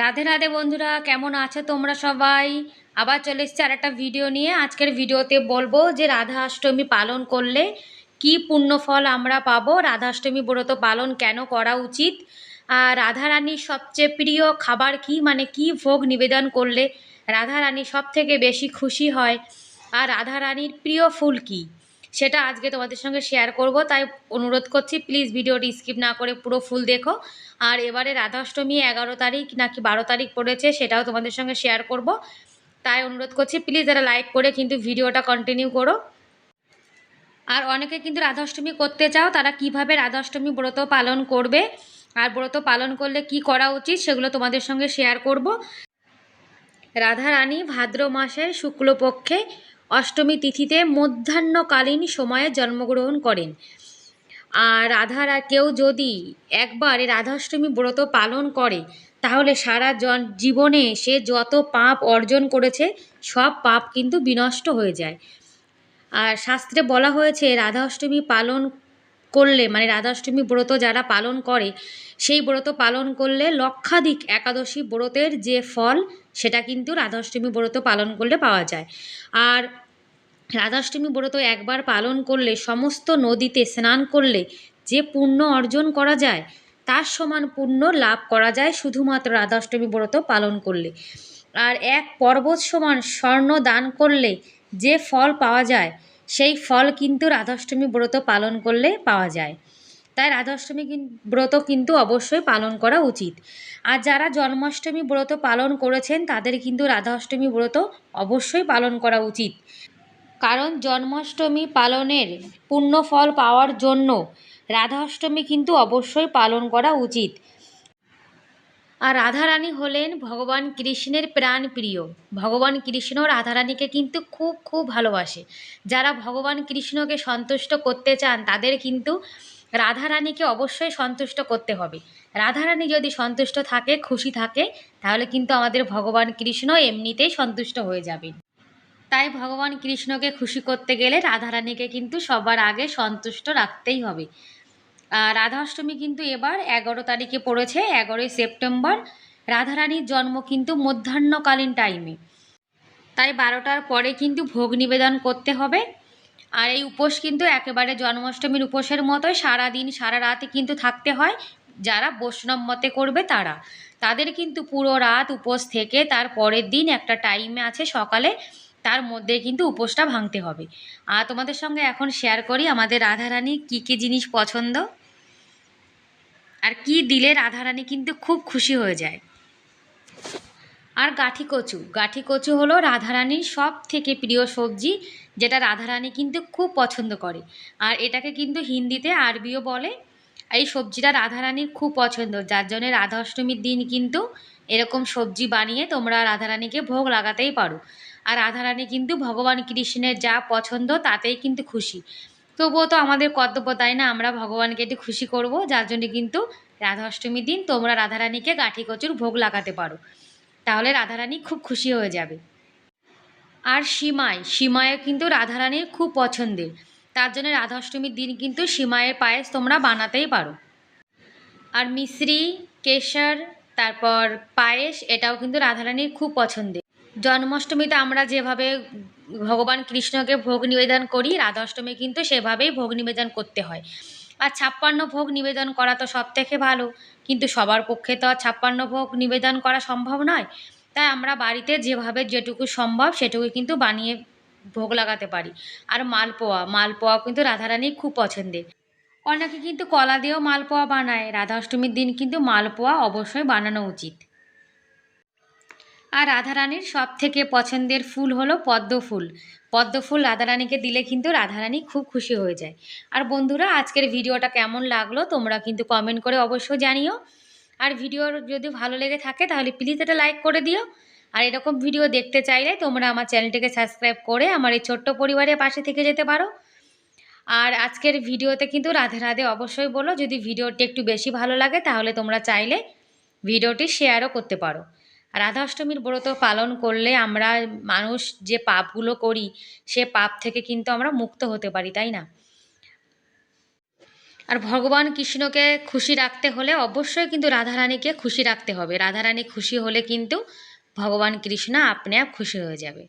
রাধে রাধে বন্ধুরা, কেমন আছো তোমরা সবাই? আবার চলে এসেছি আর একটা ভিডিও নিয়ে। আজকের ভিডিওতে বলব যে রাধা অষ্টমী পালন করলে কি পুণ্যফল আমরা পাবো? রাধাষ্টমী ব্রত পালন কেন করা উচিত? আর রাধারানীর সবচেয়ে প্রিয় খাবার কি? মানে কি ভোগ নিবেদন করলে রাধারানী সব থেকে বেশি খুশি হয়? আর রাধারানীর প্রিয় ফুল কি? সেটা আজকে তোমাদের সঙ্গে শেয়ার করব। তাই অনুরোধ করছি প্লিজ ভিডিওটি স্কিপ না করে পুরো ফুল দেখো। আর এবারে রাধাষ্টমী এগারো তারিখ নাকি বারো তারিখ পড়েছে সেটাও তোমাদের সঙ্গে শেয়ার করব। তাই অনুরোধ করছি প্লিজ যারা লাইক করে কিন্তু ভিডিওটা কন্টিনিউ করো। আর অনেকে কিন্তু রাধাষ্টমী করতে চাও, তারা কীভাবে রাধাষ্টমী ব্রত পালন করবে আর ব্রত পালন করলে কি করা উচিত সেগুলো তোমাদের সঙ্গে শেয়ার করব। রাধারানী ভাদ্র মাসের শুক্লপক্ষে অষ্টমী তিথিতে মধ্যাহ্নকালীন সময়ে জন্মগ্রহণ করেন। আর রাধার কেউ যদি একবার রাধাষ্টমী ব্রত পালন করে, তাহলে সারা জন জীবনে সে যত পাপ অর্জন করেছে, সব পাপ কিন্তু বিনষ্ট হয়ে যায়। আর শাস্ত্রে বলা হয়েছে রাধা অষ্টমী পালন করলে মানে রাধাষ্টমী ব্রত যারা পালন করে, সেই ব্রত পালন করলে লক্ষাধিক একাদশী ব্রতের যে ফল, সেটা কিন্তু রাধাষ্টমী ব্রত পালন করলে পাওয়া যায়। আর রাধাষ্টমী ব্রত একবার পালন করলে, সমস্ত নদীতে স্নান করলে যে পুণ্য অর্জন করা যায়, তার সমান পুণ্য লাভ করা যায় শুধুমাত্র রাধাষ্টমী ব্রত পালন করলে। আর এক পর্বত সমান স্বর্ণ দান করলে যে ফল পাওয়া যায়, সেই ফল কিন্তু রাধাষ্টমী ব্রত পালন করলে পাওয়া যায়। তাই রাধাষ্টমী ব্রত কিন্তু অবশ্যই পালন করা উচিত। আর যারা জন্মাষ্টমী ব্রত পালন করেছেন, তাদের কিন্তু রাধা অষ্টমী ব্রত অবশ্যই পালন করা উচিত। কারণ জন্মাষ্টমী পালনের পুণ্যফল পাওয়ার জন্য রাধা অষ্টমী কিন্তু অবশ্যই পালন করা উচিত। আর রাধারানী হলেন ভগবান কৃষ্ণের প্রাণ প্রিয় ভগবান কৃষ্ণ রাধারানীকে কিন্তু খুব খুব ভালোবাসে। যারা ভগবান কৃষ্ণকে সন্তুষ্ট করতে চান, তাদের কিন্তু রাধারানীকে অবশ্যই সন্তুষ্ট করতে হবে। রাধারানী যদি সন্তুষ্ট থাকে, খুশি থাকে, তাহলে কিন্তু আমাদের ভগবান কৃষ্ণ এমনিতেই সন্তুষ্ট হয়ে যাবেন। তাই ভগবান কৃষ্ণকে খুশি করতে গেলে রাধারানীকে কিন্তু সবার আগে সন্তুষ্ট রাখতেই হবে। রাধা অষ্টমী কিন্তু এবার এগারো তারিখে পড়েছে, এগারোই সেপ্টেম্বর। রাধারানীর জন্ম কিন্তু মধ্যাহ্নকালীন টাইমে তাই বারোটার পরে কিন্তু ভোগ নিবেদন করতে হবে। আর এই উপোস কিন্তু একেবারে জন্মাষ্টমীর উপোসের মতোই সারাদিন, সারা রাতে কিন্তু থাকতে হয়। যারা বৈষ্ণব মতে করবে তারা। তাদের কিন্তু পুরো রাত উপোস থেকে তার পরের দিন একটা টাইমে আছে সকালে। তার মধ্যে কিন্তু উপোসটা ভাঙতে হবে। আর তোমাদের সঙ্গে এখন শেয়ার করি আমাদের রাধারানী কী কী জিনিস পছন্দ আর কি দিলে রাধারানী কিন্তু খুব খুশি হয়ে যায়। আর গাঠি কচু গাঠি কচু হলো রাধারানীর সব থেকে প্রিয় সবজি, যেটা রাধারানী কিন্তু খুব পছন্দ করে। আর এটাকে কিন্তু হিন্দিতে আরবিও বলে এই সবজিটা রাধারানীর খুব পছন্দ, যার জন্যে রাধা অষ্টমীর দিন কিন্তু এরকম সবজি বানিয়ে তোমরা রাধারানীকে ভোগ লাগাতেই পারো। আর রাধারানী কিন্তু ভগবান কৃষ্ণের যা পছন্দ তাতেই কিন্তু খুশি। তবুও তো আমাদের কর্তব্য তাই না, আমরা ভগবানকে একটু খুশি করব, যার জন্য কিন্তু রাধা অষ্টমীর দিন তোমরা রাধারানীকে গাঠি কচুর ভোগ লাগাতে পারো। তাহলে রাধারানী খুব খুশি হয়ে যাবে। আর সীমায় সীমায় কিন্তু রাধারানীর খুব পছন্দের। তার জন্য রাধা অষ্টমীর দিন কিন্তু সীমায়ের পায়েস তোমরা বানাতেই পারো। আর মিশ্রি, কেশর, তারপর পায়েস, এটাও কিন্তু রাধারানীর খুব পছন্দের। জন্মাষ্টমীতে আমরা যেভাবে ভগবান কৃষ্ণকে ভোগ নিবেদন করি রাধা অষ্টমী কিন্তু সেভাবেই ভোগ নিবেদন করতে হয়। আর ছাপ্পান্ন ভোগ নিবেদন করা তো সব থেকে ভালো, কিন্তু সবার পক্ষে তো আর ছাপ্পান্ন ভোগ নিবেদন করা সম্ভব নয়। তাই আমরা বাড়িতে যেভাবে যেটুকু সম্ভব সেটুকু কিন্তু বানিয়ে ভোগ লাগাতে পারি। আর মালপোয়া মালপোয়া কিন্তু রাধারানীর খুব পছন্দের। অনেকে কিন্তু কলা দিয়েও মালপোয়া বানায়। রাধা অষ্টমীর দিন কিন্তু মালপোয়া অবশ্যই বানানো উচিত। আর রাধারানীর সব থেকে পছন্দের ফুল হলো পদ্ম ফুল। পদ্ম ফুল রাধারানীকে দিলে কিন্তু রাধারানী খুব খুশি হয়ে যায়। আর বন্ধুরা, আজকের ভিডিওটা কেমন লাগল তোমরা কিন্তু কমেন্ট করে অবশ্যই জানিও। আর ভিডিও যদি ভালো লেগে থাকে তাহলে প্লিজ এটা লাইক করে দিও। আর এরকম ভিডিও দেখতে চাইলে তোমরা আমার চ্যানেলটিকে সাবস্ক্রাইব করে আমার এই ছোট্ট পরিবারের পাশে থেকে যেতে পারো। আর আজকের ভিডিওতে কিন্তু রাধে রাধে অবশ্যই বলো, যদি ভিডিওটি একটু বেশি ভালো লাগে তাহলে তোমরা চাইলে ভিডিওটি শেয়ারও করতে পারো। রাধাষ্টমীর ব্রত পালন করলে আমরা মানুষ যে পাপগুলো করি, সে পাপ থেকে কিন্তু আমরা মুক্ত হতে পারি, তাই না? আর ভগবান কৃষ্ণকে খুশি রাখতে হলে অবশ্যই কিন্তু রাধারানীকে খুশি রাখতে হবে। রাধারানী খুশি হলে কিন্তু ভগবান কৃষ্ণ আপনি আপ খুশি হয়ে যাবে।